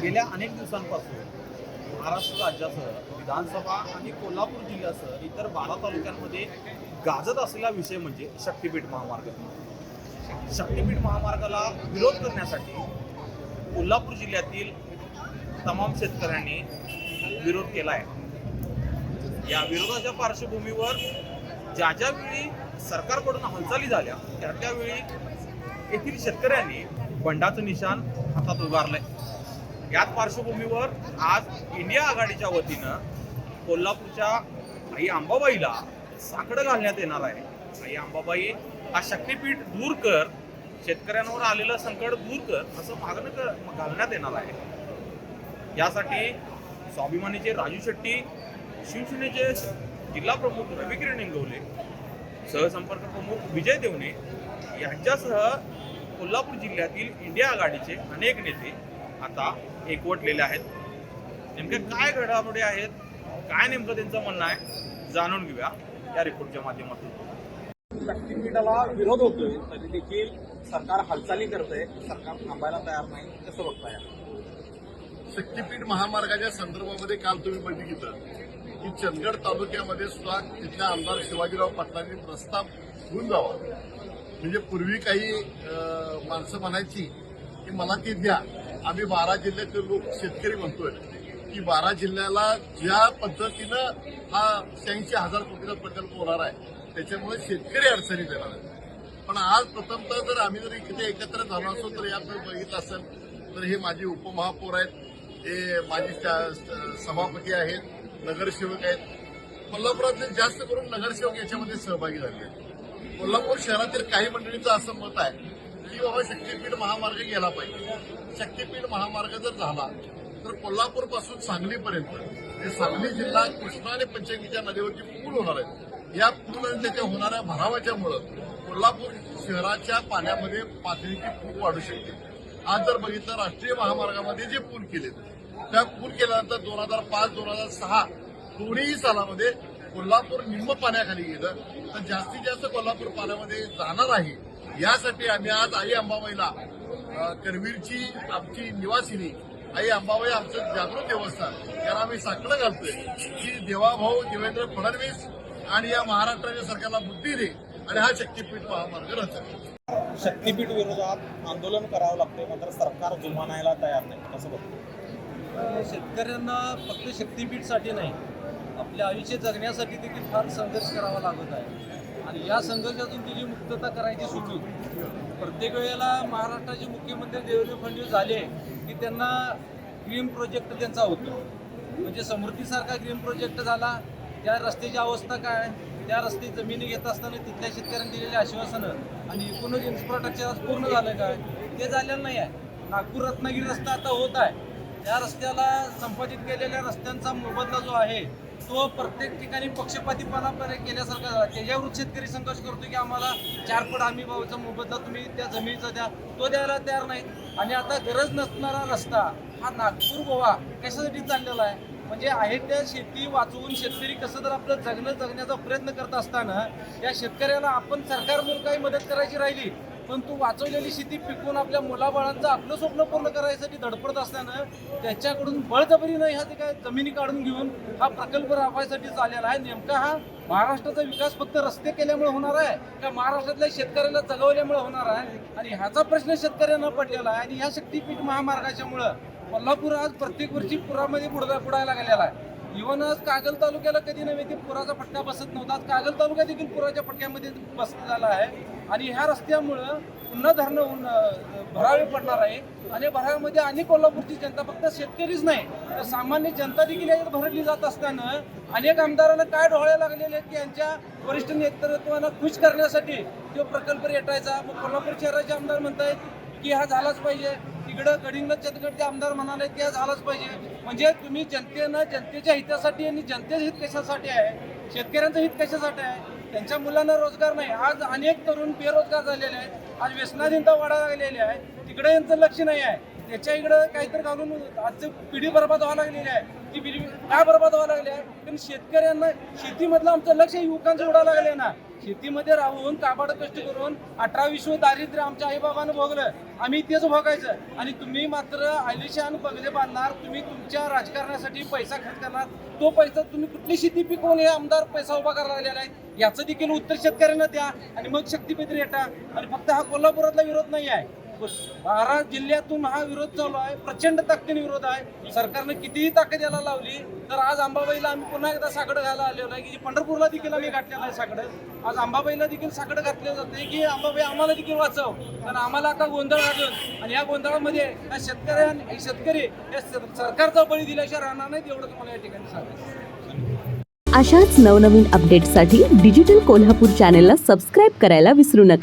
गेल्या अनेक दिवसांपासून महाराष्ट्र राज्यासह विधानसभा आणि कोल्हापूर जिल्ह्यासह इतर बारा तालुक्यांमध्ये गाजत असलेला विषय म्हणजे शक्तीपीठ महामार्ग. शक्तीपीठ महामार्गाला विरोध करण्यासाठी कोल्हापूर जिल्ह्यातील तमाम शेतकऱ्यांनी विरोध केला आहे या विरोधाच्या पार्श्वभूमीवर ज्या ज्या वेळी सरकारकडून हालचाली झाल्या त्या त्यावेळी येथील शेतकऱ्यांनी बंडाचं निशाण हातात उभारलंय. याच पार्श्वभूमीवर आज इंडिया आघाडीच्या वतीनं कोल्हापूरच्या आई अंबाबाईला साकडं घालण्यात येणार आहे. आई अंबाबाई हा शक्तीपीठ दूर कर शेतकऱ्यांवर आलेलं संकट दूर कर असं मागणं क- घालण्यात येणार आहे. यासाठी स्वाभिमानीचे राजू शेट्टी शिवसेनेचे जिल्हा प्रमुख रविकिरण इंगवले सहसंपर्क प्रमुख विजय देवणे यांच्यासह कोल्हापूर जिल्ह्यातील इंडिया आघाडीचे अनेक नेते आता एकवटलेले आहेत. नेमके काय घडामोडी आहेत? काय नेमकं त्यांचं म्हणणं आहे? जाणून घेऊया या रिपोर्टच्या माध्यमातून. शक्तीपीठाला विरोध होतोय तरी देखील सरकार हालचाली करतंय सरकार थांबायला तयार नाही कसं बघताय शक्तीपीठ महामार्गाच्या संदर्भामध्ये काल तुम्ही बघितलं की चंदगड तालुक्यामध्ये सुद्धा तिथल्या आमदार शिवाजीराव पाटलांनी प्रस्ताव घेऊन जावा. म्हणजे पूर्वी काही माणसं म्हणायची की मला ती द्या. आम्ही बारा जिल्ह्याचे लोक शेतकरी म्हणतोय की बारा जिल्ह्याला ज्या पद्धतीनं हा शहाऐंशी हजार कोटीचा प्रकल्प होणार आहे त्याच्यामुळे शेतकरी अडचणीत येणार आहे पण आज प्रथमतः जर आम्ही जर इथे एकत्र झालो असो तर यात जर बघितलं असेल तर हे माझे उपमहापौर आहेत हे माझी त्या- सभापती आहेत नगरसेवक आहेत. कोल्हापुरातले जास्त करून नगरसेवक याच्यामध्ये सहभागी झाले आहेत. कोल्हापूर शहरातील काही मंडळींचं असं मत आहे की बाबा शक्तीपीठ महामार्ग गेला पाहिजे. शक्तीपीठ महामार्ग जर झाला तर कोल्हापूरपासून सांगलीपर्यंत हे सांगली जिल्हा कृष्णा आणि पंचगंगेच्या नदीवरची पूल होणार आहेत. या पूल आणि त्याच्या होणाऱ्या भरावाच्यामुळं कोल्हापूर शहराच्या पाण्यामध्ये पातळीची खूप वाढू शकते. आज जर बघितलं राष्ट्रीय महामार्गामध्ये जे पूल केले त्या पूल केल्यानंतर दोन हजार पाच दोन हजार सहा दोन्ही सालामध्ये कोल्हापूर निम्म पाण्याखाली गेलं. तर जास्तीत जास्त कोल्हापूर पाण्यामध्ये जाणार आहे यासाठी आम्ही आज आई अंबाबाईला करवीरची आमची निवासिनी आई अंबाबाई आमचं जागृत देवस्थान याला आम्ही साकडं घालतोय. की देवाभाऊ देवेंद्र फडणवीस आणि या महाराष्ट्राच्या सरकारला बुद्धी दे आणि हा शक्तीपीठ महामार्ग रचना शक्तीपीठ विरोधात आंदोलन करावं लागतंय मात्र सरकार जुमानायला तयार नाही. कसं बघतो? शेतकऱ्यांना फक्त शक्तीपीठसाठी नाही आपल्या आयुष्य जगण्यासाठी देखील फार संघर्ष करावा लागत आहे. आणि या संघर्षातून तिची मुक्तता करायची सुचू प्रत्येक वेळेला महाराष्ट्राचे मुख्यमंत्री देवेंद्र फडणवीस झाले की त्यांना ग्रीन प्रोजेक्ट त्यांचा होतो. म्हणजे समृद्धीसारखा ग्रीन प्रोजेक्ट झाला. त्या रस्त्याची अवस्था काय? त्या रस्ते जमिनी घेत असताना तिथल्या शेतकऱ्यांनी दिलेली आश्वासनं आणि एकूणच इन्फ्रास्ट्रक्चर पूर्ण झालं काय ते झालेलं नाही आहे. नागपूर रत्नागिरी रस्ता आता होत आहे. त्या रस्त्याला संपादित केलेल्या रस्त्यांचा मोबदला जो आहे तो प्रत्येक ठिकाणी पक्षपातीपणा केल्यासारखा झाला. त्याच्यावर शेतकरी संघर्ष करतो की आम्हाला चार पट हमी भावाचा मोबदला तुम्ही त्या जमिनीचा द्या तो द्यायला तयार नाही. आणि आता गरज नसणारा रस्ता हा नागपूर गोवा कशासाठी चाललेला आहे? म्हणजे आहे त्या शेती वाचवून शेतकरी कसं तर आपलं जगणं जगण्याचा प्रयत्न करत असताना या शेतकऱ्याला आपण सरकार काही मदत करायची राहिली पण तू वाचवलेली शेती पिकवून आपल्या मुलाबाळांचं आपलं स्वप्न पूर्ण करायसाठी धडपडत असताना त्याच्याकडून बळजबरीनं ह्या ते काय जमिनी काढून घेऊन हा प्रकल्प राबवायसाठी चाललेला आहे. नेमका हा महाराष्ट्राचा विकास फक्त रस्ते केल्यामुळे होणार आहे का महाराष्ट्रातल्या शेतकऱ्याला जगवल्यामुळे होणार आहे? आणि ह्याचा प्रश्न शेतकऱ्यांना पडलेला आहे आणि ह्या शक्तीपीठ महामार्गाच्यामुळं कोल्हापूर आज प्रत्येक वर्षी पुरामध्ये बुडा बुडायला गेलेला आहे. इव्हन आज कागल तालुक्याला कधी नव्हे ते पुराचा फटका बसत नव्हता. आज कागल तालुका देखील पुराच्या फटक्यामध्ये झाला आहे. आणि ह्या रस्त्यामुळं पुन्हा धरणं भरावे पडणार आहे. आणि भराव्यामध्ये अनेक कोल्हापूरची जनता फक्त शेतकरीच नाही तर सामान्य जनता देखील याच्यात भरली जात असताना अनेक आमदारांना काय डोळे लागलेले आहेत की यांच्या वरिष्ठ नेतृत्वांना खुश करण्यासाठी तो प्रकल्प रेटायचा. मग कोल्हापूर शहराचे आमदार म्हणतायत की हा झालाच पाहिजे. तिकडं गडिंग चंदगडचे आमदार म्हणाले ते झालंच पाहिजे. म्हणजे तुम्ही जनतेनं जनतेच्या हितासाठी आणि जनतेचं हित कशासाठी आहे? शेतकऱ्यांचं हित कशासाठी आहे? त्यांच्या मुलांना रोजगार नाही. आज अनेक तरुण बेरोजगार झालेले आहेत. आज व्यसनाधीनता वाढायला लागलेली आहे. तिकडे यांचं लक्ष नाही आहे. त्याच्या इकडं काहीतरी घालून आजची पिढी बरबाद व्हायला लागलेली आहे. ती पिढी काय बरबाद व्हायला लागली आहे? कारण शेतकऱ्यांना शेतीमधलं आमचं लक्ष युवकांचं उडायला लागले ना. शेतीमध्ये राहून काबाड कष्ट करून अठरा विश्व दारिद्र्य आमच्या आईबाबानं भोगलं. आम्ही तेच भोगायचं. आणि तुम्ही मात्र आलिशान बंगले बांधणार तुम्ही तुमच्या राजकारणासाठी पैसा खर्च करणार. तो पैसा तुम्ही कुठली शेती पिकवून हे आमदार पैसा उभा करायला लागलेला आहे? याचं देखील उत्तर शेतकऱ्यांना द्या आणि मग शक्तीपीठ रेटा. आणि फक्त हा कोल्हापुरातला विरोध नाही आहे बारा जिल्ह्यातून हा विरोध चालू आहे प्रचंड ताकदीने विरोध आहे. सरकारने कितीही ताकद याला लावली तर आज अंबाबाईला आम्ही पुन्हा एकदा साकडं घायला आलेलो आहे की पंढरपूरला देखील आम्ही घातलेलं आहे साकडं. आज अंबाबाईला देखील साकडं घातले जाते की अंबाबाई आम्हाला देखील वाचव. कारण आम्हाला आता गोंधळ घालून आणि या गोंधळामध्ये या शेतकऱ्यां शेतकरी या सरकारचा बळी दिल्याशिवाय राहणार नाही एवढं तुम्हाला या ठिकाणी सांगायचं अशाच नवनवीन अपडेट्ससाठी डिजिटल कोल्हापूर चॅनेलला सबस्क्राईब करायला विसरू नका.